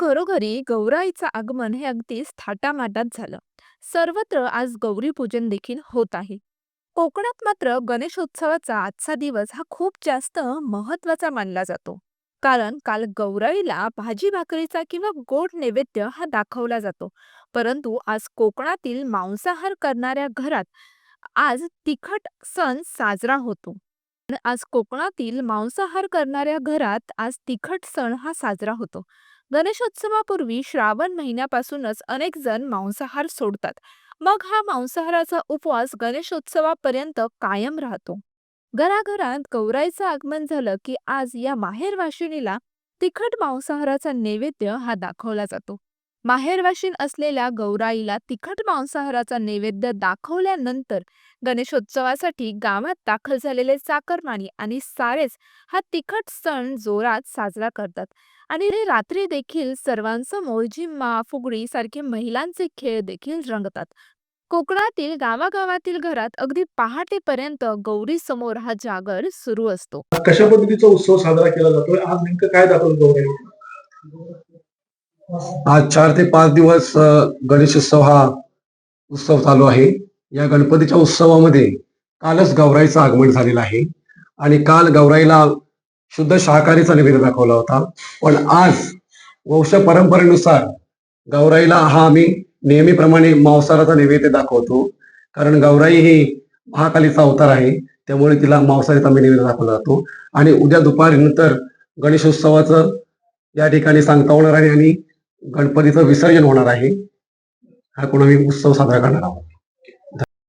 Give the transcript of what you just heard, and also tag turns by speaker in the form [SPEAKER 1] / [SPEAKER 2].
[SPEAKER 1] घरोघरी गौराईचं आगमन हे अगदीच थाटामाटात झालं. सर्वत्र आज गौरीपूजन देखील होत आहे. कोकणात मात्र गणेशोत्सवाचा आजचा दिवस हा खूप जास्त महत्त्वाचा मानला जातो. कारण काल गौराईला भाजी भाकरीचा किंवा गोड नैवेद्य हा दाखवला जातो. परंतु आज कोकणातील मांसाहार करणाऱ्या घरात आज तिखट सण साजरा होतो. आज कोकणातील मांसाहार करणाऱ्या घरात आज तिखट सण हा साजरा होतो. गणेशोत्सवापूर्वी श्रावण महिन्यापासूनच अनेक जण मांसाहार सोडतात. मग हा मांसाहाराचा उपवास गणेशोत्सवापर्यंत कायम राहतो. घराघरात गौराईचं आगमन झालं की आज या माहेरवाशिणीला तिखट मांसाहाराचा नैवेद्य हा दाखवला जातो. माहेरवाशीण असलेल्या गौराईला तिखट मांसाहाराचा नैवेद्य दाखवल्यानंतर गणेशोत्सवासाठी गावात दाखल झालेले चाकरमानी आणि सारेच हा तिखट सण जोरात साजरा करतात. आणि रात्री देखील सर्वांसमोर जिम्मा फुगडी सारखे महिलांचे खेळ देखील रंगतात. कोकणातील गावागावातील घरात अगदी पहाटेपर्यंत गौरी समोर हा जागर सुरू असतो.
[SPEAKER 2] कशा पद्धतीचा उत्सव साजरा केला जातो आज नेमकं काय दाखवलं गौरी
[SPEAKER 3] आज चार ते पाच दिवस गणेश गणेशोत्सव हा उत्सव चालू आहे. या गणपतीच्या उत्सवामध्ये कालच गौराईचं आगमन झालेलं आहे. आणि काल गौराईला शुद्ध शाकाहारीचा निवेद दाखवला होता. पण आज वंश परंपरेनुसार गौराईला हा आम्ही नेहमीप्रमाणे मांसाहाराचा नैवेद्य दाखवतो. कारण गौराई ही महाकालीचा अवतार आहे. त्यामुळे तिला मांसाहारीचा आम्ही नैवेद्य दाखवला जातो. आणि उद्या दुपारी नंतर गणेशोत्सवाचं या ठिकाणी सांगता होणार आहे. आणि गणपतीचं विसर्जन होणार आहे. हा कोण आम्ही उत्सव साजरा करणार आहोत?